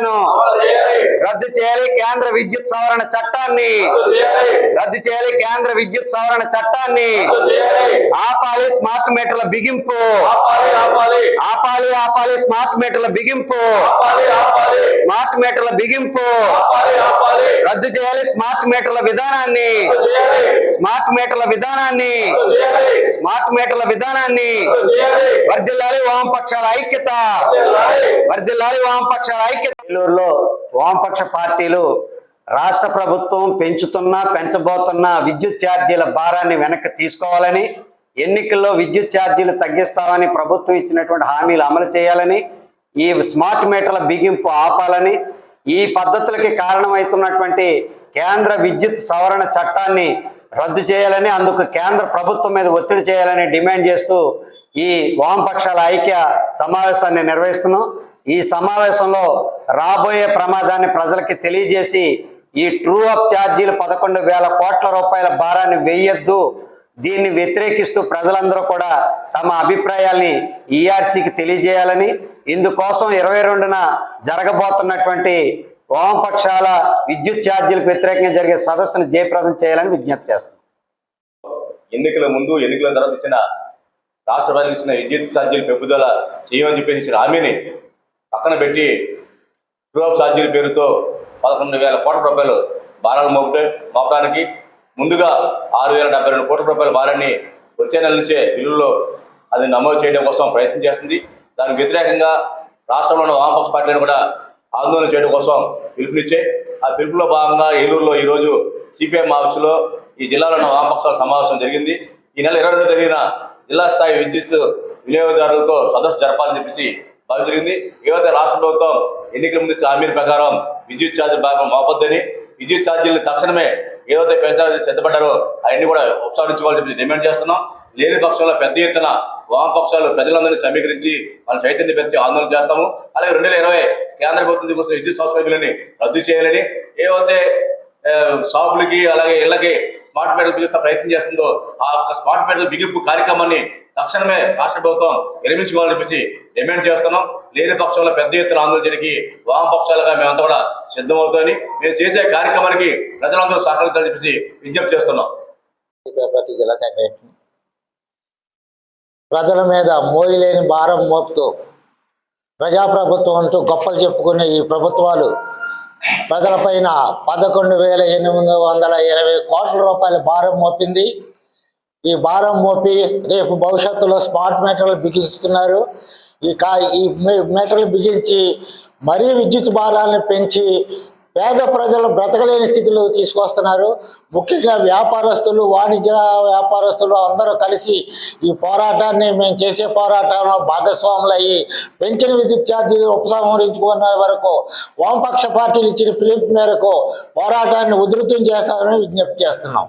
కాలను రద్దు చేయాలి కేంద్ర విద్యుత్ సవరణ చట్టాన్ని. రద్దు చేయాలి కేంద్ర విద్యుత్ సవరణ చట్టాన్ని. ఆపాలి స్మార్ట్ మీటర్ల బిగింపు. ఆపాలి స్మార్ట్ మీటర్ల బిగింపు. స్మార్ట్ మీటర్ల బిగింపు. రద్దు చేయాలి స్మార్ట్ మీటర్ల విధానాన్ని. స్మార్ట్ మీటర్ల విధానాన్ని. స్మార్ట్ మీటర్ల విధానాన్ని. వర్ధిల్లాలి వామపక్షాల ఐక్యత. వర్ధిల్లాలి. వామపక్షాల ఐక్యత. ఏలూరులో వామపక్ష పార్టీలు రాష్ట్ర ప్రభుత్వం పెంచుతున్న పెంచబోతున్న విద్యుత్ ఛార్జీల భారాన్ని వెనక్కి తీసుకోవాలని ఎన్నికల్లో విద్యుత్ ఛార్జీలు తగ్గిస్తామని ప్రభుత్వం ఇచ్చినటువంటి హామీలు అమలు చేయాలని ఈ స్మార్ట్ మీటర్ల బిగింపు ఆపాలని ఈ పద్ధతులకి కారణమవుతున్నటువంటి కేంద్ర విద్యుత్ సవరణ చట్టాన్ని రద్దు చేయాలని అందుకు కేంద్ర ప్రభుత్వం మీద ఒత్తిడి చేయాలని డిమాండ్ చేస్తూ ఈ వామపక్షాల ఐక్య సమావేశాన్ని నిర్వహిస్తున్నాం. ఈ సమావేశంలో రాబోయే ప్రమాదాన్ని ప్రజలకి తెలియజేసి ఈ ట్రూ అప్ ఛార్జీలు పదకొండు వేల కోట్ల రూపాయల భారాన్ని వేయొద్దు దీన్ని వ్యతిరేకిస్తూ ప్రజలందరూ కూడా తమ అభిప్రాయాల్ని ఈఆర్సీకి తెలియజేయాలని ఇందుకోసం ఇరవై రెండున జరగబోతున్నటువంటి వామపక్షాల విద్యుత్ ఛార్జీలకు వ్యతిరేకంగా జరిగే సదస్సును జయప్రదం చేయాలని విజ్ఞప్తి చేస్తాం ఎన్నికల ముందు ఎన్నికల తర్వాత ఇచ్చిన రాష్ట్ర ప్రజలు ఇచ్చిన విద్యుత్ ఛార్జీలు పెంపుదల చేయమని చెప్పి ఇచ్చిన హామీని పక్కన పెట్టి ట్రూఅప్ ఛార్జీల పేరుతో పదకొండు వేల కోట్ల రూపాయలు భారాలు మోపే మోపడానికి ముందుగా ఆరు వేల డెబ్బై రెండు కోట్ల రూపాయల భారాన్ని వచ్చే నెల నుంచే బిల్లులో అది నమోదు చేయడం కోసం ప్రయత్నం చేస్తుంది. దానికి వ్యతిరేకంగా రాష్ట్రంలో ఉన్న వామపక్ష పార్టీలను కూడా ఆందోళన చేయడం కోసం పిలుపునిచ్చే ఆ పిలుపులో భాగంగా ఏలూరులో ఈరోజు సిపిఎం ఆఫీసులో ఈ జిల్లాలో ఉన్న వామపక్షాల సమావేశం జరిగింది. ఈ నెల ఇరవై రెండు జిల్లా స్థాయి విద్యుత్ వినియోగదారులతో సదస్సు జరపాలని చెప్పేసి భావించ జరిగింది. ఏవైతే రాష్ట్ర ప్రభుత్వం ఎన్నికల ముందు ఇచ్చిన హామీల ప్రకారం విద్యుత్ ఛార్జీ భాగం మోపొద్దని విద్యుత్ ఛార్జీలు తక్షణమే ఏదైతే పెంచాలని చెత్తపడ్డారో అవన్నీ కూడా ఉపసంహరించుకోవాలని చెప్పి డిమాండ్ చేస్తున్నాం. లేని పక్షంలో పెద్ద ఎత్తున వామపక్షాలు ప్రజలందరినీ సమీకరించి మన చైతన్య పెంచి ఆందోళన చేస్తాము. అలాగే రెండు వేల ఇరవై కేంద్ర ప్రభుత్వం తీసుకొచ్చిన విద్యుత్ సంస్థ రద్దు చేయాలని ఏవైతే షాపులకి అలాగే ఇళ్ళకి స్మార్ట్ మీటర్లు బిగిస్తే ప్రయత్నం చేస్తుందో ఆ స్మార్ట్ మీటర్ల బిగింపు కార్యక్రమాన్ని తక్షణమే రాష్ట్ర ప్రభుత్వం విరమించుకోవాలని చెప్పేసి డిమాండ్ చేస్తున్నాం. లేని పక్షంలో పెద్ద ఎత్తున ఆందోళన చేయడానికి వామపక్షాలుగా మేమంతా కూడా సిద్ధమవుతామని మేము చేసే కార్యక్రమానికి ప్రజలందరూ సహకరించాలని చెప్పేసి విజ్ఞప్తి చేస్తున్నాం. జిల్లా సెక్రటరీ. ప్రజల మీద మోయలేని భారం మోపుతూ ప్రజాప్రభుత్వం అంటూ గొప్పలు చెప్పుకునే ఈ ప్రభుత్వాలు ప్రజలపైన పదకొండు వేల ఎనిమిది వందల ఇరవై కోట్ల రూపాయల భారం మోపింది. ఈ భారం మోపి రేపు భవిష్యత్తులో స్మార్ట్ మీటర్లు బిగిస్తున్నారు ఈ కా ఈ మీటర్లు బిగించి మరీ విద్యుత్ భారాలను పెంచి పేద ప్రజలు బ్రతకలేని స్థితిలో తీసుకొస్తున్నారు. ముఖ్యంగా వ్యాపారస్తులు వాణిజ్య వ్యాపారస్తులు అందరూ కలిసి ఈ పోరాటాన్ని మేము చేసే పోరాటంలో భాగస్వాములు అయ్యి పెంచిన విద్యుత్ ఛార్జీలు ఉపసంహరించుకునే వరకు వామపక్ష పార్టీలు ఇచ్చిన పిలుపు మేరకు పోరాటాన్ని ఉధృతం చేస్తామని విజ్ఞప్తి చేస్తున్నాం.